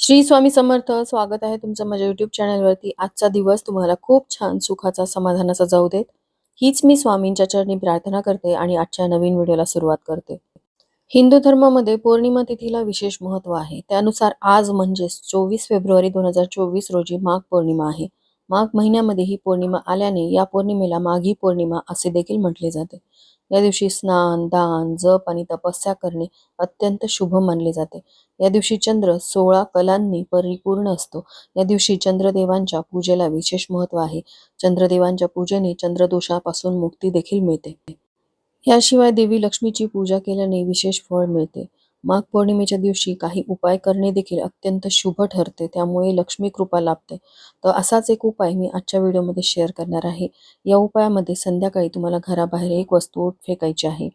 श्री स्वामी समर्थ स्वागत आहे तुमचं माझ्या युट्यूब चॅनलवरती आजचा दिवस तुम्हाला खूप छान सुखाचा समाधानाचा जाऊ देत. हीच मी स्वामींच्या चरणी प्रार्थना करते आणि आजच्या नवीन व्हिडिओला सुरुवात करते. हिंदू धर्मामध्ये पौर्णिमा तिथीला विशेष महत्त्व आहे. त्यानुसार आज म्हणजेच चोवीस फेब्रुवारी दोन हजार चोवीस रोजी माघ पौर्णिमा आहे. माघ महिन्यामध्ये ही पौर्णिमा आल्याने या पौर्णिमेला माघी पौर्णिमा असे देखील म्हटले जाते. या दिवशी स्नान दान जप आणि तपस्या करणे अत्यंत शुभ मानले जाते. या दिवशी चंद्र सोळा कलांनी परिपूर्ण असतो. या दिवशी चंद्रदेवांच्या पूजेला विशेष महत्त्व आहे. चंद्रदेवांच्या पूजेने चंद्रदोषापासून मुक्ती देखील मिळते. याशिवाय देवी लक्ष्मीची पूजा केल्याने विशेष फळ मिळते. माघ पौर्णिमेच्या दिवशी काही उपाय करणे देखील अत्यंत शुभ ठरते त्यामुळे लक्ष्मी कृपा लाभते. तर असाच एक उपाय मी आजच्या व्हिडिओमध्ये शेअर करणार आहे. या उपायामध्ये संध्याकाळी तुम्हाला घराबाहेर एक वस्तू फेकायची आहे.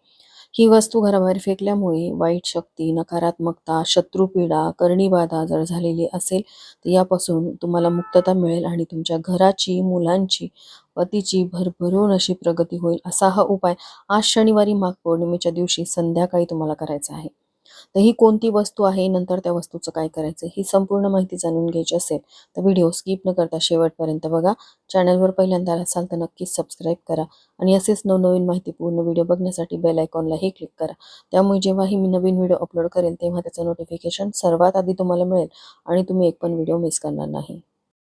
ही वस्तू घराबाहेर फेकल्यामुळे वाईट शक्ती नकारात्मकता शत्रुपीडा करणीबाधा जर झालेली असेल तर यापासून तुम्हाला मुक्तता मिळेल आणि तुमच्या घराची मुलांची पतीची भरभरून अशी प्रगती होईल असा हा उपाय आज शनिवारी माघ पौर्णिमेच्या दिवशी संध्याकाळी तुम्हाला करायचा आहे. तर ही कोणती वस्तू आहे? नंतर त्या वस्तूचं काय करायचं? ही संपूर्ण माहिती जाणून घ्यायची असेल तर व्हिडिओ स्किप न करता शेवटपर्यंत बघा. चॅनलवर पहिल्यांदा असाल तर नक्कीच सबस्क्राईब करा आणि असेच नवनवीन माहितीपूर्ण व्हिडिओ बघण्यासाठी बेल आयकॉनलाही क्लिक करा. त्यामुळे जेव्हाही मी नवीन व्हिडिओ अपलोड करेल तेव्हा त्याचं नोटिफिकेशन सर्वात आधी तुम्हाला मिळेल आणि तुम्ही एक पण व्हिडिओ मिस करणार नाही.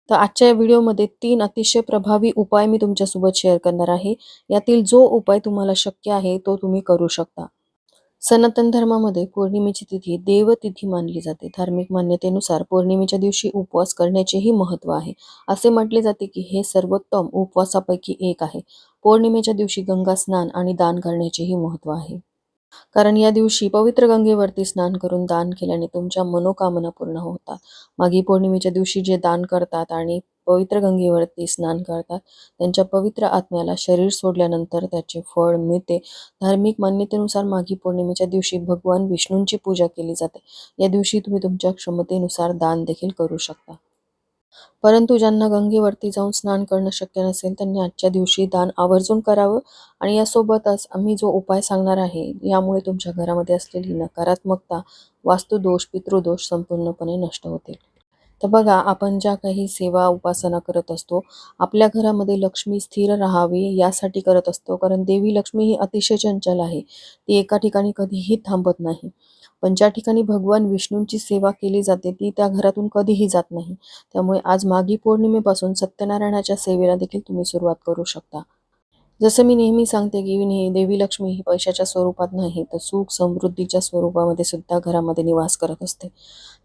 तर आजच्या या व्हिडिओमध्ये तीन अतिशय प्रभावी उपाय मी तुमच्यासोबत शेअर करणार आहे. यातील जो उपाय तुम्हाला शक्य आहे तो तुम्ही करू शकता. सनातन धर्मामध्ये पौर्णिमेची तिथी देवतिथी मानली जाते. धार्मिक मान्यतेनुसार पौर्णिमेच्या दिवशी उपवास करण्याचेही महत्त्व आहे. असे म्हटले जाते की हे सर्वोत्तम उपवासापैकी एक आहे. पौर्णिमेच्या दिवशी गंगा स्नान आणि दान करण्याचेही महत्त्व आहे. कारण या दिवशी पवित्र गंगेवरती स्नान करून दान केल्याने तुमच्या मनोकामना पूर्ण होतात. मागी पौर्णिमेच्या दिवशी जे दान करतात आणि पवित्र गंगेवरती स्नान करतात. त्यांच्या पवित्र आत्म्याला शरीर सोडल्यानंतर त्याचे फळ मिळते. धार्मिक मान्यतेनुसार माघी पौर्णिमेच्या दिवशी भगवान विष्णूंची पूजा केली जाते. या दिवशी तुम्ही तुमच्या क्षमतेनुसार दान देखील करू शकता. परंतु ज्यांना गंगेवरती जाऊन स्नान करणं शक्य नसेल त्यांनी आजच्या दिवशी दान आवर्जून करावं आणि यासोबतच आम्ही जो उपाय सांगणार आहे यामुळे तुमच्या घरामध्ये असलेली नकारात्मकता वास्तुदोष पितृदोष संपूर्णपणे नष्ट होतील. तर बघा आपण ज्या काही सेवा उपासना करत असतो आपल्या घरामध्ये लक्ष्मी स्थिर राहावी यासाठी करत असतो. कारण देवी लक्ष्मी ही अतिशय चंचल आहे. ती एका ठिकाणी कधीही थांबत नाही. पण ज्या ठिकाणी भगवान विष्णूंची सेवा केली जाते ती त्या घरातून कधीही जात नाही. त्यामुळे आज मागी पौर्णिमेपासून सत्यनारायणाच्या सेवेला देखील तुम्ही सुरुवात करू शकता. जसं मी नेहमी सांगते की देवी लक्ष्मी ही पैशाच्या स्वरूपात नाही तर सुख समृद्धीच्या स्वरूपामध्ये सुद्धा घरामध्ये निवास करत असते.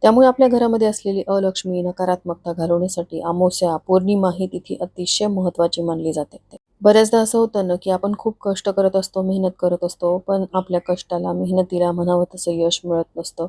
त्यामुळे आपल्या घरामध्ये असलेली अलक्ष्मी नकारात्मकता घालवण्यासाठी अमावस्या पौर्णिमा ही तिथी अतिशय महत्त्वाची मानली जाते. बऱ्याचदा असं होतं ना की आपण खूप कष्ट करत असतो मेहनत करत असतो पण आपल्या कष्टाला मेहनतीला म्हणावं तसं यश मिळत नसतं.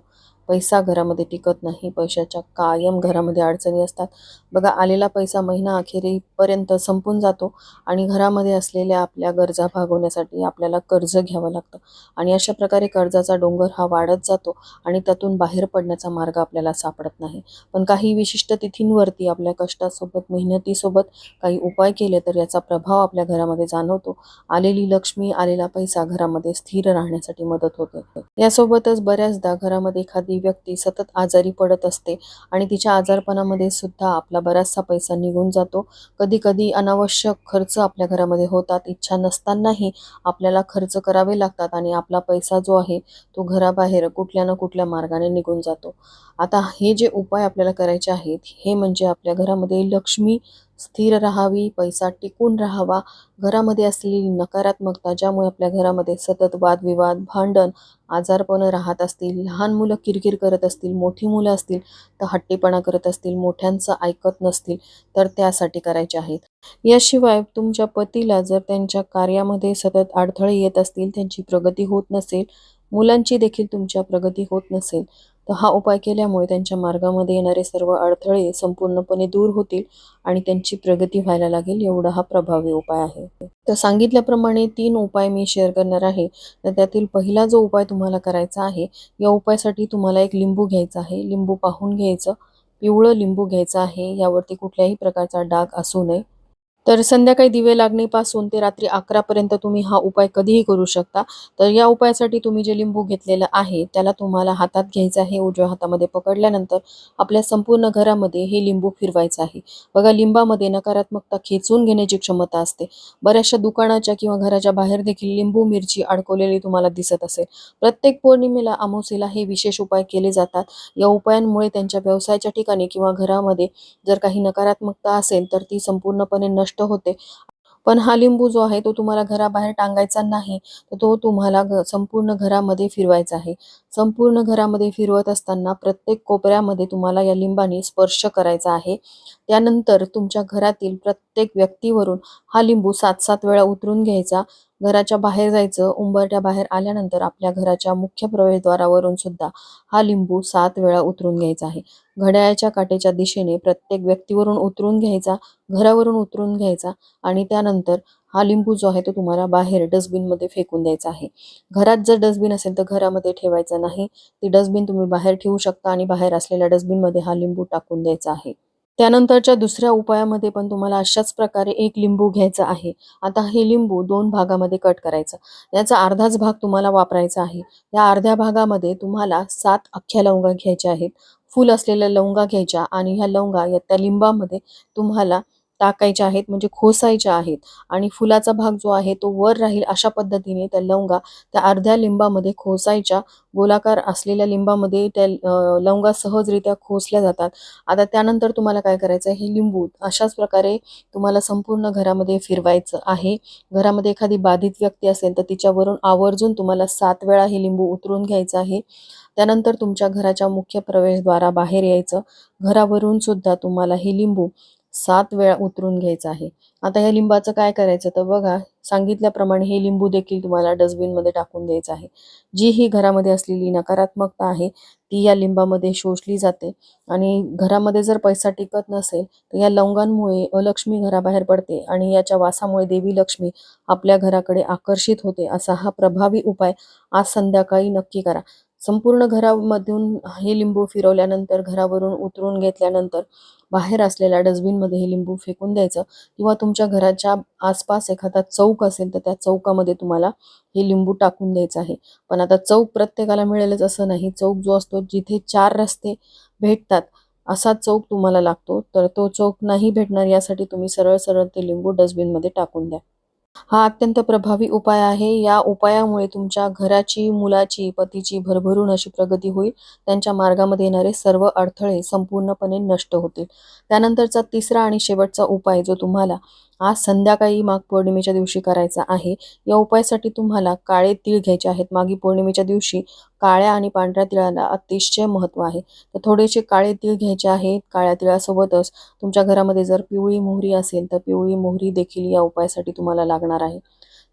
पैसा घरामध्ये टिकत नाही पैशाच्या कायम घरामध्ये अडचणी असतात. बघा आलेला पैसा महिना अखेरीपर्यंत संपून जातो आणि घरामध्ये असलेल्या आपल्या गरजा भागवण्यासाठी आपल्याला कर्ज घ्यावं लागतं. आणि अशा प्रकारे कर्जाचा डोंगर हा वाढत जातो आणि त्यातून बाहेर पडण्याचा मार्ग आपल्याला सापडत नाही. पण काही विशिष्ट तिथींवरती आपल्या कष्टासोबत मेहनतीसोबत काही उपाय केले तर याचा प्रभाव आपल्या घरामध्ये जाणवतो. आलेली लक्ष्मी आलेला पैसा घरामध्ये स्थिर राहण्यासाठी मदत होते. यासोबतच बऱ्याचदा घरामध्ये एखादी व्यक्ती सतत आजारी पडत असते आणि तिच्या आजारपणामध्ये सुद्धा आपला बराचसा पैसा निघून जातो. कधी कधी अनावश्यक खर्च आपल्या घरामध्ये होतात. इच्छा नसतानाही आपल्याला खर्च करावे लागतात आणि आपला पैसा जो आहे तो घराबाहेर कुठल्या ना कुठल्या मार्गाने निघून जातो. आता हे जे उपाय आपल्याला करायचे आहेत हे म्हणजे आपल्या घरामध्ये लक्ष्मी स्थिर राहावी पैसा टिकून राहावा. घरामध्ये असलेली नकारात्मकता ज्यामुळे आपल्या घरामध्ये सतत वादविवाद भांडण आजारपण राहत असतील लहान मुलं किरकिर करत असतील मोठी मुलं असतील तर हट्टीपणा करत असतील मोठ्यांचं ऐकत नसतील तर त्यासाठी करायचे आहेत. याशिवाय तुमच्या पतीला जर त्यांच्या कार्यामध्ये सतत अडथळे येत असतील त्यांची प्रगती होत नसेल मुलांची देखील तुमच्या प्रगती होत नसेल तर हा उपाय केल्यामुळे त्यांच्या मार्गामध्ये येणारे सर्व अडथळे संपूर्णपणे दूर होतील आणि त्यांची प्रगती व्हायला लागेल एवढा हा प्रभावी उपाय आहे. तर सांगितल्याप्रमाणे तीन उपाय मी शेअर करणार आहे. तर त्यातील पहिला जो उपाय तुम्हाला करायचा आहे या उपायासाठी तुम्हाला एक लिंबू घ्यायचा आहे. लिंबू पाहून घ्यायचं पिवळं लिंबू घ्यायचं आहे. यावरती कुठल्याही प्रकारचा डाग असू नये. तर संध्याकाळी दिवे लागणीपासून ते रात्री अकरापर्यंत तुम्ही हा उपाय कधीही करू शकता. तर या उपायासाठी तुम्ही जे लिंबू घेतलेलं आहे त्याला तुम्हाला हातात घ्यायचं आहे. उजव्या हातामध्ये पकडल्यानंतर आपल्या संपूर्ण घरामध्ये हे लिंबू फिरवायचं आहे. बघा लिंबामध्ये नकारात्मकता खेचून घेण्याची क्षमता असते. बऱ्याचशा दुकानाच्या किंवा घराच्या बाहेर देखील लिंबू मिरची अडकवलेली तुम्हाला दिसत असेल. प्रत्येक पौर्णिमेला अमावस्येला हे विशेष उपाय केले जातात. या उपायांमुळे त्यांच्या व्यवसायाच्या ठिकाणी किंवा घरामध्ये जर काही नकारात्मकता असेल तर ती संपूर्णपणे नष्ट होते. पण हा लिंबू जो आहे तो तुम्हाला घराबाहेर टांगायचा नाही. तर तो तुम्हाला संपूर्ण घरामध्ये फिरवायचा आहे. संपूर्ण घरामध्ये फिरवत असताना प्रत्येक कोपऱ्यामध्ये तुम्हाला या लिंबाने स्पर्श करायचा आहे. त्यानंतर तुमच्या घरातील प्रत्येक व्यक्तीवरून हा लिंबू सात सात वेळा उतरून घ्यायचा. घराच्या बाहेर जायचं उंबरट्या बाहेर आल्यानंतर आपल्या घराच्या मुख्य प्रवेशद्वारावरून सुद्धा हा लिंबू सात वेळा उतरून घ्यायचा आहे. घड्याळाच्या काटेच्या दिशेने प्रत्येक व्यक्तीवरून उतरून घ्यायचा घरावरून उतरून घ्यायचा आणि त्यानंतर हा लिंबू जो आहे तो तुम्हाला बाहेर डस्टबिनमध्ये फेकून द्यायचा आहे. घरात जर डस्टबिन असेल तर घरामध्ये ठेवायचा नाही. ती डस्टबिन तुम्ही बाहेर ठेवू शकता आणि बाहेर असलेल्या डस्टबिनमध्ये हा लिंबू टाकून द्यायचा आहे. त्यानंतरच्या दुसऱ्या उपायामध्ये पण तुम्हाला अशाच प्रकारे एक लिंबू घ्यायचा आहे. आता हे लिंबू दोन भागामध्ये कट करायचं. याचा अर्धाच भाग तुम्हाला वापरायचा आहे. या अर्ध्या भागामध्ये तुम्हाला सात अख्ख्या लवंगा घ्यायच्या आहेत. फुल असलेल्या लवंगा घ्यायच्या आणि ह्या लवंगा या त्या लिंबामध्ये तुम्हाला टाकायच्या आहेत म्हणजे खोसायच्या आहेत आणि फुलाचा भाग जो आहे तो वर राहील अशा पद्धतीने त्या लवंगा त्या अर्ध्या लिंबामध्ये खोसायच्या. गोलाकार असलेल्या लिंबामध्ये त्या लवंगा सहजरित्या खोसल्या जातात. आता त्यानंतर तुम्हाला काय करायचं आहे? हे लिंबू अशाच प्रकारे तुम्हाला संपूर्ण घरामध्ये फिरवायचं आहे. घरामध्ये एखादी बाधित व्यक्ती असेल तर तिच्यावरून आवर्जून तुम्हाला सात वेळा हे लिंबू उतरून घ्यायचं आहे. त्यानंतर तुमच्या घराच्या मुख्य प्रवेशद्वारा बाहेर यायचं. घरावरून सुद्धा तुम्हाला हे लिंबू सात वेळा उतरून घ्यायचं आहे. आता या लिंबाचं काय करायचं? तर बघा सांगितल्याप्रमाणे हे लिंबू देखील तुम्हाला डस्टबिनमध्ये टाकून द्यायचं आहे. जी ही घरामध्ये असलेली नकारात्मकता आहे ती या लिंबामध्ये शोषली जाते. आणि घरामध्ये जर पैसा टिकत नसेल तर या लवंगांमुळे अलक्ष्मी घराबाहेर पडते आणि याच्या वासामुळे देवी लक्ष्मी आपल्या घराकडे आकर्षित होते. असा हा प्रभावी उपाय आज संध्याकाळी नक्की करा. संपूर्ण घरामधून हे लिंबू फिरवल्यानंतर घरावरून उतरून घेतल्यानंतर बाहेर असलेल्या डस्टबिनमध्ये हे लिंबू फेकून द्यायचं. किंवा तुमच्या घराच्या आसपास एखादा चौक असेल तर त्या चौकामध्ये तुम्हाला हे लिंबू टाकून द्यायचं आहे. पण आता चौक प्रत्येकाला मिळेलच असं नाही. चौक जो असतो जिथे चार रस्ते भेटतात असा चौक तुम्हाला लागतो. तर तो चौक नाही भेटणार यासाठी तुम्ही सरळ सरळ ते लिंबू डस्टबिनमध्ये टाकून द्या. हा अत्यंत प्रभावी उपाय आहे. या उपायामुळे तुमच्या घराची मुलाची पतीची भरभरून अशी प्रगती होईल. त्यांच्या मार्गामध्ये येणारे सर्व अडथळे संपूर्णपणे नष्ट होतील. त्यानंतरचा तिसरा आणि शेवटचा उपाय जो तुम्हाला आज संध्याकाळी माघ पौर्णिमेच्या दिवशी करायचा आहे. या उपायासाठी तुम्हाला काळे तीळ घ्यायचे आहेत. मागी पौर्णिमेच्या दिवशी काळ्या आणि पांढऱ्या तिळाला अतिशय महत्त्व आहे. तर थोडेसे काळे तीळ घ्यायचे आहेत. काळ्या तिळासोबतच तुमच्या घरामध्ये जर पिवळी मोहरी असेल तर पिवळी मोहरी देखील या उपायासाठी तुम्हाला लागणार आहे.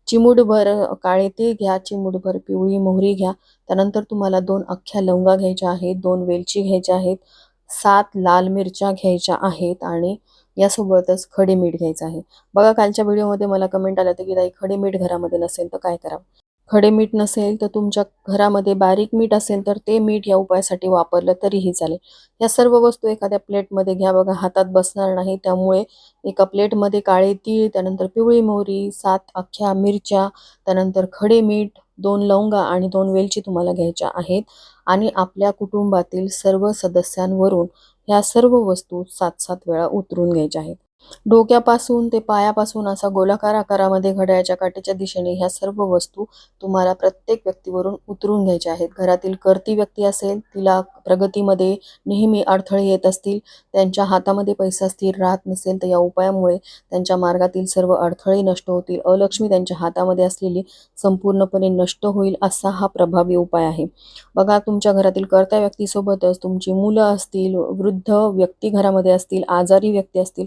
चिमूडभर काळे तीळ घ्या चिमूडभर पिवळी मोहरी घ्या. त्यानंतर तुम्हाला दोन अख्ख्या लवंगा घ्यायच्या आहेत दोन वेलची घ्यायच्या आहेत सात लाल मिरच्या घ्यायच्या आहेत आणि यासोबतच खडे मीठ घ्यायचं आहे. बघा कालच्या व्हिडिओमध्ये मला कमेंट आलं होतं की ताई खडे मीठ घरामध्ये नसेल तर काय करावं? खडे मीठ नसेल तर तुमच्या घरामध्ये बारीक मीठ असेल तर ते मीठ या उपायासाठी वापरलं तरीही चालेल. या सर्व वस्तू एखाद्या प्लेटमध्ये घ्या. बघा हातात बसणार नाही. त्यामुळे एका प्लेटमध्ये काळे तीळ त्यानंतर पिवळी मोहरी सात अख्ख्या मिरच्या त्यानंतर खडे मीठ दोन लवंगा आणि दोन वेलची तुम्हाला घ्यायच्या आहेत. आणि आपल्या कुटुंबातील सर्व सदस्यांवरून ह्या सर्व वस्तू सात सात वेळा उतरून घ्यायच्या आहेत. डोक्यापासून ते पायापासून असा गोलाकार आकारामध्ये घड्याळाच्या काटेच्या दिशेने ह्या सर्व वस्तू तुम्हाला प्रत्येक व्यक्तीवरून उतरून घ्यायच्या आहेत. घरातील करती व्यक्ती असेल तिला प्रगतीमध्ये नेहमी अडथळे येत असतील त्यांच्या हातामध्ये पैसा स्थिर राहत नसेल तर या उपायामुळे त्यांच्या मार्गातील सर्व अडथळे नष्ट होतील. अलक्ष्मी त्यांच्या हातामध्ये असलेली संपूर्णपणे नष्ट होईल असा हा प्रभावी उपाय आहे. बघा तुमच्या घरातील कर्त्या व्यक्तीसोबतच तुमची मुलं असतील वृद्ध व्यक्ती घरामध्ये असतील आजारी व्यक्ती असतील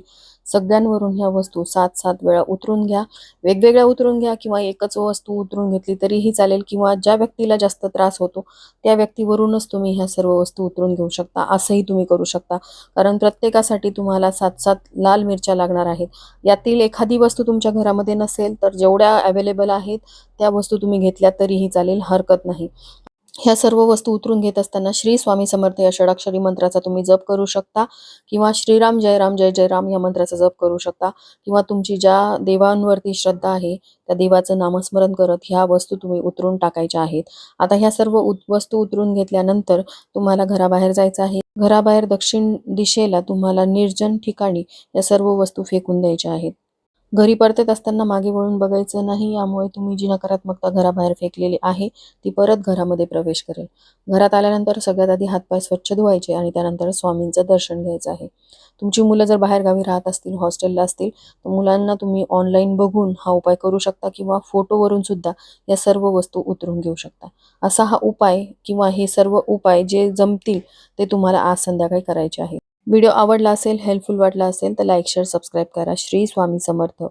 सगळ्यांवरून ह्या वस्तू सात सात वेळा उतरून घ्या. वेगवेगळ्या उतरून घ्या किंवा एकच वस्तू उतरून घेतली तरीही चालेल किंवा ज्या व्यक्तीला जास्त त्रास होतो त्या व्यक्तीवरूनच तुम्ही ह्या सर्व वस्तू उतरून घेऊ शकता असंही तुम्ही करू शकता. कारण प्रत्येकासाठी तुम्हाला सात सात लाल मिरच्या लागणार आहेत. यातील एखादी वस्तू तुमच्या घरामध्ये नसेल तर जेवढ्या अवेलेबल आहेत त्या वस्तू तुम्ही घेतल्या तरीही चालेल हरकत नाही. ह्या सर्व वस्तू उतरून घेत असताना श्री स्वामी समर्थ या षडाक्षरी मंत्राचा तुम्ही जप करू शकता. किंवा श्रीराम जय राम जय जय राम या मंत्राचा जप करू शकता. किंवा तुमची ज्या देवांवरती श्रद्धा आहे त्या देवाचं नामस्मरण करत ह्या वस्तू तुम्ही उतरून टाकायच्या आहेत. आता ह्या सर्व उत वस्तू उतरून घेतल्यानंतर तुम्हाला घराबाहेर जायचं आहे. घराबाहेर दक्षिण दिशेला तुम्हाला निर्जन ठिकाणी या सर्व वस्तू फेकून द्यायच्या आहेत. घरी परतत असताना मागे वळून बघायचं नाही यामुळे तुम्ही जी नकारात्मकता घराबाहेर फेकलेली आहे ती परत घरामध्ये प्रवेश करेल. घरात आल्यानंतर सगळ्यात आधी हातपाय स्वच्छ धुवायचे आणि त्यानंतर स्वामींचं दर्शन घ्यायचं आहे. तुमची मुलं जर बाहेरगावी राहत असतील हॉस्टेलला असतील तर मुलांना तुम्ही ऑनलाईन बघून हा उपाय करू शकता किंवा फोटोवरून सुद्धा या सर्व वस्तू उतरून घेऊ शकता. असा हा उपाय किंवा हे सर्व उपाय जे जमतील ते तुम्हाला आज संध्याकाळी करायचे आहे. व्हिडिओ आवडला असेल हेल्पफुल वाटला असेल तर लाईक शेअर सबस्क्राईब करा. श्री स्वामी समर्थ.